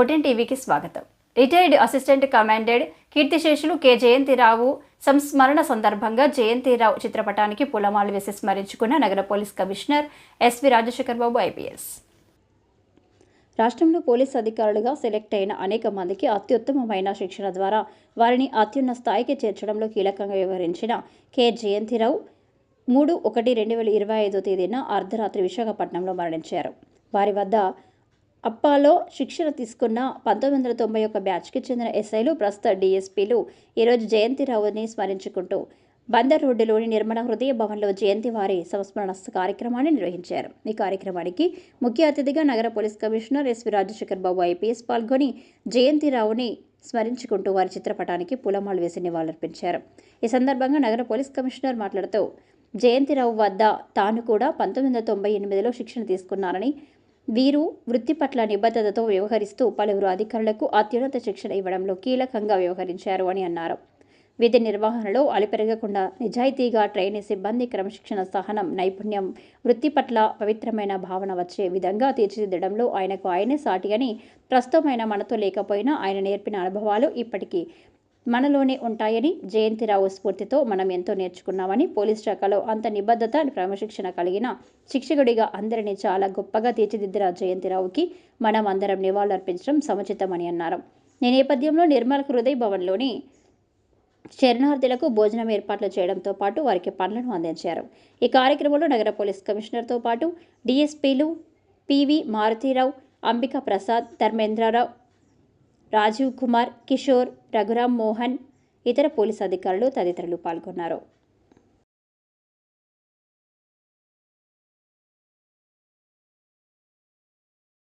ఓటెన్ టీవీకి స్వాగతం. Retired assistant commandant కీర్తిశేషులు కె. జయంతిరావు సంస్మరణ సందర్భంగా జయంతిరావు చిత్రపటానికి పూలమాలు వేసి స్మరించుకున్న నగర police commissioner SV Rajasekhar Babu IPS రాష్ట్రంలో పోలీస్ అధికారులుగా సెలెక్ట్ అయిన అనేక మందికి అత్యుత్తమమైన శిక్షణ ద్వారా వారిని అత్యున్న స్థాయికి చేర్చడంలో కీలకంగా వ్యవహరించిన కె. జయంతిరావు మూడు ఒకటి రెండు వేల ఇరవై ఐదో తేదీన అర్ధరాత్రి విశాఖపట్నంలో మరణించారు. వారి వద్ద అప్పాలో శిక్షణ తీసుకున్న పంతొమ్మిది వందల తొంభై ఒక్క బ్యాచ్కి చెందిన ఎస్ఐలు ప్రస్తుత డీఎస్పీలు ఈరోజు జయంతిరావుని స్మరించుకుంటూ బందర్ రోడ్డులోని నిర్మల హృదయ భవన్లో జయంతి వారి సంస్మరణ కార్యక్రమాన్ని నిర్వహించారు. ఈ కార్యక్రమానికి ముఖ్య అతిథిగా నగర police commissioner SV Rajasekhar Babu IPS పాల్గొని జయంతిరావుని స్మరించుకుంటూ వారి చిత్రపటానికి పూలమాలు వేసి నివాళులర్పించారు. ఈ సందర్భంగా నగర పోలీస్ కమిషనర్ మాట్లాడుతూ జయంతిరావు వద్ద తాను కూడా పంతొమ్మిది వందల తొంభై ఎనిమిదిలో శిక్షణ తీసుకున్నారని వీరు వృత్తి పట్ల నిబద్ధతతో వ్యవహరిస్తూ పలువురు అధికారులకు అత్యున్నత శిక్షణ ఇవ్వడంలో కీలకంగా వ్యవహరించారు అని అన్నారు. విధి నిర్వహణలో అలిపెరగకుండా నిజాయితీగా ట్రైనీ సిబ్బంది క్రమశిక్షణ సహనం నైపుణ్యం వృత్తి పట్ల పవిత్రమైన భావన వచ్చే విధంగా తీర్చిదిద్దడంలో ఆయనకు ఆయనే సాటి అని ప్రస్తుతమైన మనతో లేకపోయినా ఆయన నేర్పిన అనుభవాలు ఇప్పటికీ మనలోనే ఉంటాయని జయంతిరావు స్ఫూర్తితో మనం ఎంతో నేర్చుకున్నామని పోలీస్ శాఖలో అంత నిబద్ధత క్రమశిక్షణ కలిగిన శిక్షకుడిగా అందరినీ చాలా గొప్పగా తీర్చిదిద్దిన జయంతిరావుకి మనం అందరం నివాళులర్పించడం సముచితమని అన్నారు. ఈ నేపథ్యంలో నిర్మల్ హృదయ భవన్లోని శరణార్థులకు భోజనం ఏర్పాట్లు చేయడంతో పాటు వారికి పనులను అందించారు. ఈ కార్యక్రమంలో నగర పోలీస్ కమిషనర్తో పాటు డిఎస్పీలు పివి మారుతీరావు అంబికా ప్రసాద్ ధర్మేంద్రరావు రాజీవ్ కుమార్ కిషోర్ రఘురామ్ మోహన్ ఇతర పోలీస్ అధికారులు తదితరులు పాల్గొన్నారు.